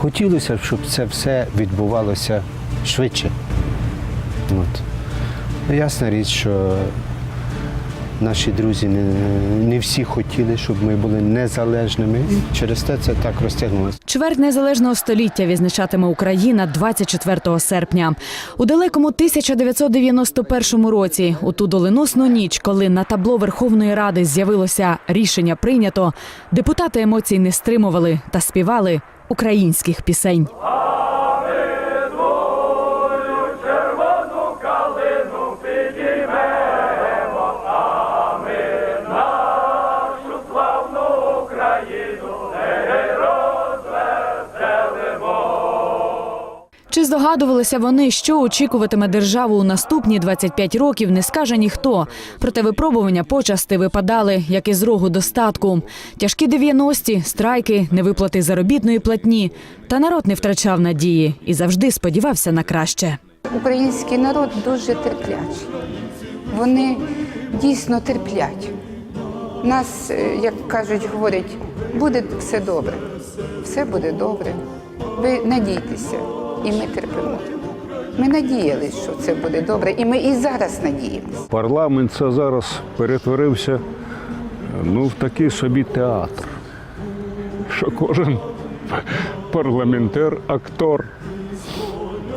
Хотілося б, щоб це все відбувалося швидше. От. Ну, Ясна річ, що наші друзі не, не всі хотіли, щоб ми були незалежними. Через те це так розтягнулося. Чверть незалежного століття відзначатиме Україна 24 серпня. У далекому 1991 році, у ту доленосну ніч, коли на табло Верховної Ради з'явилося рішення прийнято, депутати емоцій не стримували та співали українських пісень. Чи здогадувалися вони, що очікуватиме державу у наступні 25 років, не скаже ніхто. Проте випробування почасти випадали, як із рогу достатку. Тяжкі 90-ті, страйки, невиплати заробітної платні. Та народ не втрачав надії і завжди сподівався на краще. Український народ дуже терплячий. Вони дійсно терплять. Нас, е, як кажуть, говорять, буде все добре. Все буде добре. Ви надійтеся, і ми терпимо. Ми надіялись, що це буде добре, і ми і зараз надіємося. Парламент це зараз перетворився ну, в такий собі театр, що кожен парламентер актор.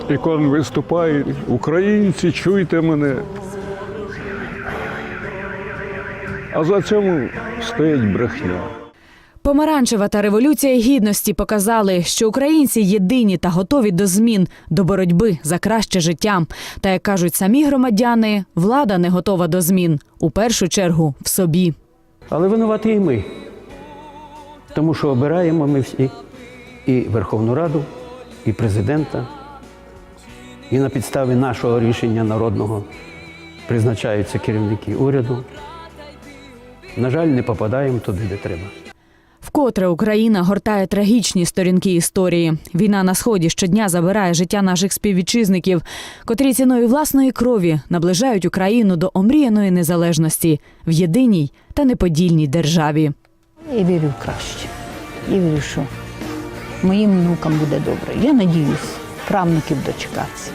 І кожен виступає, українці, чуйте мене. А за цьому стоїть брехня. Помаранчева та революція гідності показали, що українці єдині та готові до змін, до боротьби за краще життя. Та як кажуть самі громадяни, влада не готова до змін у першу чергу в собі. Але винуваті і ми. Тому що обираємо ми всі і Верховну Раду, і президента. І на підставі нашого рішення народного призначаються керівники уряду. На жаль, не попадаємо туди, де треба. Вкотре Україна гортає трагічні сторінки історії. Війна на сході щодня забирає життя наших співвітчизників, котрі ціною власної крові наближають Україну до омріяної незалежності в єдиній та неподільній державі. Я вірю в краще. Я вірю, що моїм внукам буде добре. Я надіюсь правнуків дочекатися.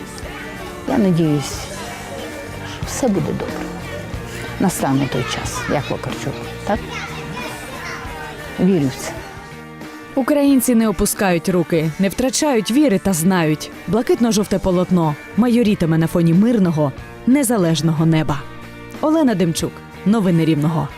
Я надіюсь, що все буде добре. Настане той час, як Вакарчук, так? Вірю в це. Українці не опускають руки, не втрачають віри та знають. Блакитно-жовте полотно майорітиме на фоні мирного, незалежного неба. Олена Демчук, новини Рівного.